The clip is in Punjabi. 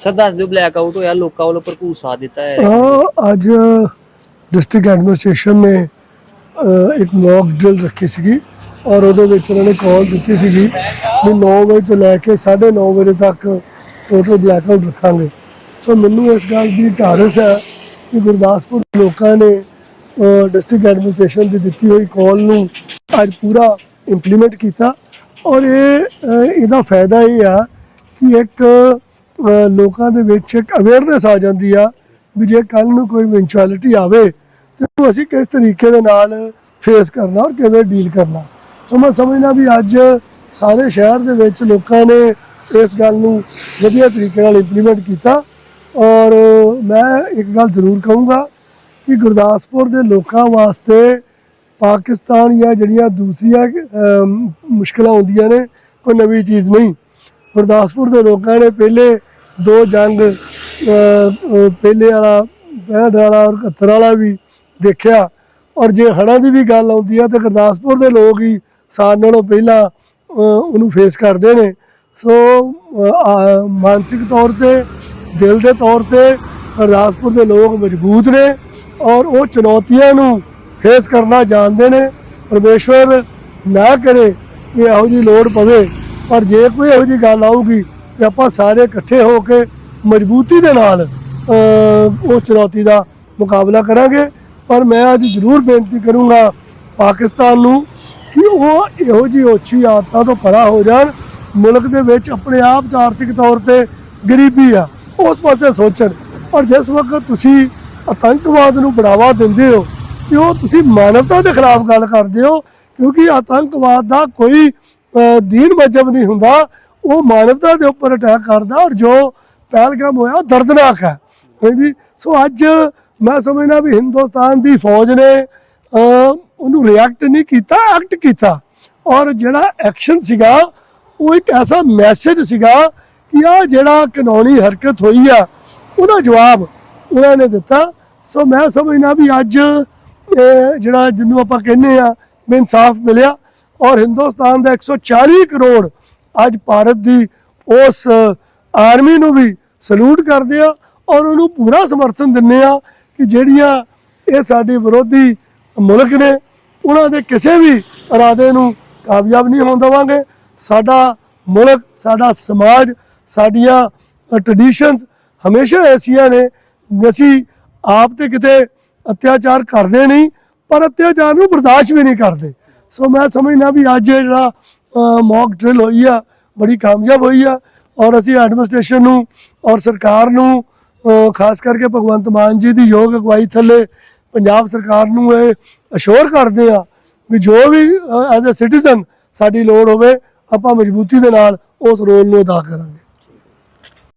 ਸਰ ਦੱਸ ਦਿਓ ਬਲੈਕ ਆਊਟ ਹੋਇਆ ਲੋਕਾਂ ਵੱਲੋਂ ਭਰਪੂਰ ਸਾਥ ਦਿੱਤਾ ਹੈ। ਹਾਂ ਅੱਜ ਡਿਸਟ੍ਰਿਕਟ ਐਡਮਿਨਿਸਟ੍ਰੇਸ਼ਨ ਨੇ ਅਹ, ਇੱਕ ਮੌਕ ਡਰਿਲ ਰੱਖੀ ਸੀਗੀ ਔਰ ਉਹਦੇ ਵਿੱਚ ਉਹਨਾਂ ਨੇ ਕਾਲ ਦਿੱਤੀ ਸੀਗੀ ਵੀ 9 ਵਜੇ ਤੋਂ ਲੈ ਕੇ 9:30 ਵਜੇ ਤੱਕ ਟੋਟਲ ਬਲੈਕ ਆਊਟ ਰੱਖਾਂਗੇ। ਸੋ ਮੈਨੂੰ ਇਸ ਗੱਲ ਦੀ ਢਾਰਸ ਹੈ ਕਿ ਗੁਰਦਾਸਪੁਰ ਦੇ ਲੋਕਾਂ ਨੇ ਡਿਸਟ੍ਰਿਕਟ ਐਡਮਿਨਿਸਟ੍ਰੇਸ਼ਨ ਦੀ ਦਿੱਤੀ ਹੋਈ ਕਾਲ ਨੂੰ ਅੱਜ ਪੂਰਾ ਇੰਪਲੀਮੈਂਟ ਕੀਤਾ ਔਰ ਇਹ ਅਹ, ਇਹਦਾ ਫਾਇਦਾ ਇਹ ਆ ਕਿ ਇੱਕ ਲੋਕਾਂ ਦੇ ਵਿੱਚ ਇੱਕ ਅਵੇਅਰਨੈਸ ਆ ਜਾਂਦੀ ਆ ਵੀ ਜੇ ਕੱਲ ਨੂੰ ਕੋਈ ਇਵੈਂਚੁਅਲਿਟੀ ਆਵੇ ਤੇ ਉਹ ਅਸੀਂ ਕਿਸ ਤਰੀਕੇ ਦੇ ਨਾਲ ਫੇਸ ਕਰਨਾ ਔਰ ਕਿਵੇਂ ਡੀਲ ਕਰਨਾ। ਸੋ ਮੈਂ ਸਮਝਦਾ ਵੀ ਅੱਜ ਸਾਰੇ ਸ਼ਹਿਰ ਦੇ ਵਿੱਚ ਲੋਕਾਂ ਨੇ ਇਸ ਗੱਲ ਨੂੰ ਵਧੀਆ ਤਰੀਕੇ ਨਾਲ ਇੰਪਲੀਮੈਂਟ ਕੀਤਾ। ਔਰ ਮੈਂ ਇੱਕ ਗੱਲ ਜ਼ਰੂਰ ਕਹੂੰਗਾ ਕਿ ਗੁਰਦਾਸਪੁਰ ਦੇ ਲੋਕਾਂ ਵਾਸਤੇ ਪਾਕਿਸਤਾਨ ਜਾਂ ਜਿਹੜੀਆਂ ਦੂਸਰੀਆਂ ਅਮ, ਮੁਸ਼ਕਲਾਂ ਹੁੰਦੀਆਂ ਨੇ ਕੋਈ ਨਵੀਂ ਚੀਜ਼ ਨਹੀਂ। ਗੁਰਦਾਸਪੁਰ ਦੇ ਲੋਕਾਂ ਨੇ ਪਹਿਲੇ ਦੋ ਜੰਗ ਪਹਿਲੇ ਵਾਲਾ 65 ਵਾਲਾ ਔਰ 71 ਵਾਲਾ ਵੀ ਦੇਖਿਆ। ਔਰ ਜੇ ਹੜ੍ਹਾਂ ਦੀ ਵੀ ਗੱਲ ਆਉਂਦੀ ਆ, ਤੇ ਗੁਰਦਾਸਪੁਰ ਦੇ ਲੋਕ ਹੀ ਸਾਲ ਨਾਲੋਂ ਪਹਿਲਾਂ ਉਹਨੂੰ ਫੇਸ ਕਰਦੇ ਨੇ। ਸੋ ਮਾਨਸਿਕ ਤੌਰ ਤੇ, ਦਿਲ ਦੇ ਤੌਰ ਤੇ ਗੁਰਦਾਸਪੁਰ ਦੇ ਲੋਕ ਮਜ਼ਬੂਤ ਨੇ ਔਰ ਉਹ ਚੁਣੌਤੀਆਂ ਨੂੰ ਫੇਸ ਕਰਨਾ ਜਾਣਦੇ ਨੇ। ਪਰਮੇਸ਼ਵਰ ਨਾ ਕਰੇ ਕਿ ਇਹੋ ਜੀ ਲੋੜ ਪਵੇ। ਪਰ ਜੇ ਕੋਈ ਇਹੋ ਜੀ ਗੱਲ ਆਊਗੀ ਤੇ ਆਪਾਂ ਸਾਰੇ ਇਕੱਠੇ ਹੋ ਕੇ ਮਜ਼ਬੂਤੀ ਦੇ ਨਾਲ ਉਸ ਚੁਣੌਤੀ ਦਾ ਮੁਕਾਬਲਾ ਕਰਾਂਗੇ। ਪਰ ਮੈਂ ਅੱਜ ਜ਼ਰੂਰ ਬੇਨਤੀ ਕਰੂੰਗਾ ਪਾਕਿਸਤਾਨ ਨੂੰ ਕਿ ਉਹ ਇਹੋ ਜੀ ਓਛੀ ਆਦਤਾਂ ਤੋਂ ਪਰਾ ਹੋ ਜਾਣ। ਮੁਲਕ ਦੇ ਵਿੱਚ ਆਪਣੇ ਆਪ 'ਚ ਆਰਥਿਕ ਤੌਰ ਤੇ ਗਰੀਬੀ ਆ, ਉਸ ਪਾਸੇ ਸੋਚਣ। ਔਰ ਜਿਸ ਵਕਤ ਤੁਸੀਂ ਆਤੰਕਵਾਦ ਨੂੰ ਬੜਾਵਾ ਦਿੰਦੇ ਹੋ ਕਿ ਉਹ ਤੁਸੀਂ ਮਾਨਵਤਾ ਦੇ ਖਿਲਾਫ ਗੱਲ ਕਰਦੇ ਹੋ, ਕਿਉਂਕਿ ਆਤੰਕਵਾਦ ਦਾ ਕੋਈ ਦੀਨ ਮਜਬ ਨਹੀਂ ਹੁੰਦਾ। ਉਹ ਮਾਨਵਤਾ ਦੇ ਉੱਪਰ ਅਟੈਕ ਕਰਦਾ ਔਰ ਜੋ ਪਹਿਲਗਾਮ ਹੋਇਆ ਉਹ ਦਰਦਨਾਕ ਹੈ। ਹਾਂਜੀ ਸੋ ਅੱਜ ਮੈਂ ਸਮਝਣਾ ਵੀ ਹਿੰਦੁਸਤਾਨ ਦੀ ਫੌਜ ਨੇ ਉਹਨੂੰ ਰਿਐਕਟ ਨਹੀਂ ਕੀਤਾ ਐਕਟ ਕੀਤਾ। ਔਰ ਜਿਹੜਾ ਐਕਸ਼ਨ ਸੀਗਾ, ਉਹ ਇੱਕ ਐਸਾ ਮੈਸੇਜ ਸੀਗਾ ਕਿ ਆ ਜਿਹੜਾ ਕਾਨੂੰਨੀ ਹਰਕਤ ਹੋਈ ਆ, ਉਹਦਾ ਜਵਾਬ ਉਹਨਾਂ ਨੇ ਦਿੱਤਾ। ਸੋ ਮੈਂ ਸਮਝਣਾ ਵੀ ਅੱਜ ਜਿਹੜਾ ਜਿਹਨੂੰ ਆਪਾਂ ਕਹਿੰਦੇ ਆ ਵੀ ਇਨਸਾਫ ਮਿਲਿਆ। ਔਰ ਹਿੰਦੁਸਤਾਨ ਦਾ 140 ਕਰੋੜ ਅੱਜ ਭਾਰਤ ਦੀ ਉਸ ਆਰਮੀ ਨੂੰ ਵੀ ਸਲੂਟ ਕਰਦੇ ਆ ਔਰ ਉਹਨੂੰ ਪੂਰਾ ਸਮਰਥਨ ਦਿੰਦੇ ਆ ਕਿ ਜਿਹੜੀਆਂ ਇਹ ਸਾਡੇ ਵਿਰੋਧੀ ਮੁਲਕ ਨੇ, ਉਹਨਾਂ ਦੇ ਕਿਸੇ ਵੀ ਇਰਾਦੇ ਨੂੰ ਕਾਮਯਾਬ ਨਹੀਂ ਹੋਣ ਦੇਵਾਂਗੇ। ਸਾਡਾ ਮੁਲਕ, ਸਾਡਾ ਸਮਾਜ, ਸਾਡੀਆਂ ਟ੍ਰੈਡੀਸ਼ਨਸ ਹਮੇਸ਼ਾ ਐਸੀਆਂ ਨੇ ਅਸੀਂ ਆਪ ਤੇ ਕਿਤੇ ਅਤਿਆਚਾਰ ਕਰਦੇ ਨਹੀਂ, ਪਰ ਅਤਿਆਚਾਰ ਨੂੰ ਬਰਦਾਸ਼ਤ ਵੀ ਨਹੀਂ ਕਰਦੇ। ਸੋ ਮੈਂ ਸਮਝਦਾ ਵੀ ਅੱਜ ਜਿਹੜਾ ਮੌਕ ਡਰਿਲ ਹੋਈ ਆ, ਬੜੀ ਕਾਮਯਾਬ ਹੋਈ ਆ ਔਰ ਅਸੀਂ ਐਡਮਿਨਿਸਟ੍ਰੇਸ਼ਨ ਨੂੰ ਔਰ ਸਰਕਾਰ ਨੂੰ ਖਾਸ ਕਰਕੇ ਭਗਵੰਤ ਮਾਨ ਜੀ ਦੀ ਯੋਗ ਅਗਵਾਈ ਥੱਲੇ ਪੰਜਾਬ ਸਰਕਾਰ ਨੂੰ ਇਹ ਅਸ਼ੋਰ ਕਰਦੇ ਆ ਵੀ ਜੋ ਵੀ ਐਜ਼ ਅ ਸਿਟੀਜ਼ਨ ਸਾਡੀ ਲੋੜ ਹੋਵੇ, ਆਪਾਂ ਮਜ਼ਬੂਤੀ ਦੇ ਨਾਲ ਉਸ ਰੋਲ ਨੂੰ ਅਦਾ ਕਰਾਂਗੇ।